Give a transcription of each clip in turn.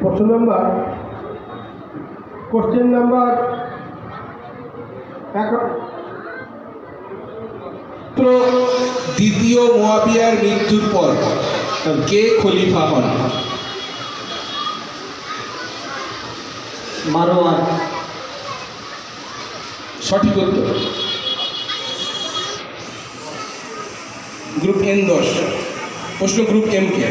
প্রশ্ন number question number এক দ্বিতীয় মোয়াবিয়ার মৃত্যুর পর কে খলিফা হন? মারোয়ান সঠিক উত্তর। গ্রুপ এন দশ। প্রশ্ন গ্রুপ এম কে।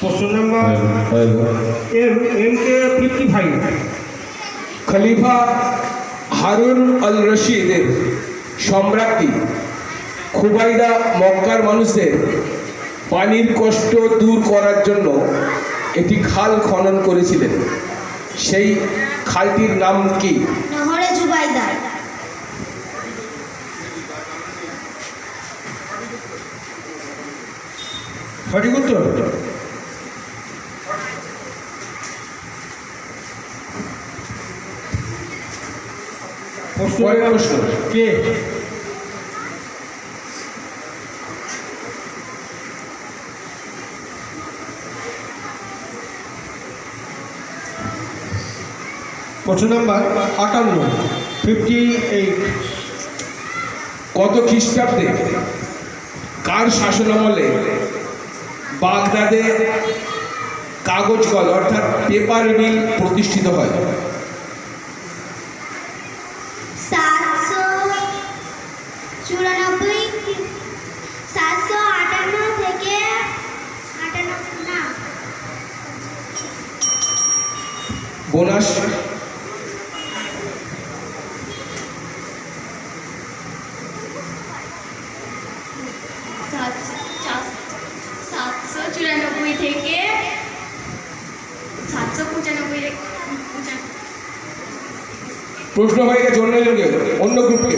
প্রশ্ন number M M K fifty five. খলিফা হারুন আল রশিদের সম্রাজ্ঞী খুবাইরা মক্কার মানুষদের পানির কষ্ট দূর করার জন্য একটি খাল খনন করেছিলেন। সেই খালটির নাম কি? নহরে জুবাইদা। সঠিক উত্তর? পরের প্রশ্ন। কে? প্রশ্ন নাম্বার আটান্ন ফিফটি এইট কত খ্রিস্টাব্দে কার শাসনামলে বাগদাদে কাগজ কল অর্থাৎ পেপার মিল প্রতিষ্ঠিত হয় সাতশো চুরানব্বই সাতশো আটান্ন থেকে আটান্ন না বোনাস। সাতশো চুরানব্বই থেকে সাতশো পঁচানব্বই প্রশ্ন হয়ে গেছে অন্য জনকে অন্য গ্রুপকে।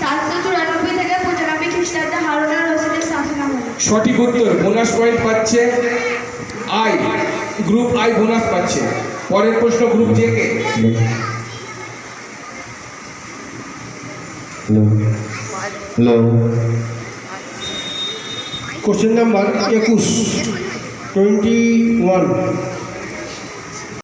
সাতশো চুরানব্বই থেকে পঁচানব্বই খ্রিস্টাব্দে হারুনা রশিদের শাসনামলে সঠিক উত্তর বোনাস পয়েন্ট পাচ্ছে আই। গ্রুপ আই বোনাস পাচ্ছে পরের প্রশ্ন group J K question number একুশ টোয়েন্টি ওয়ান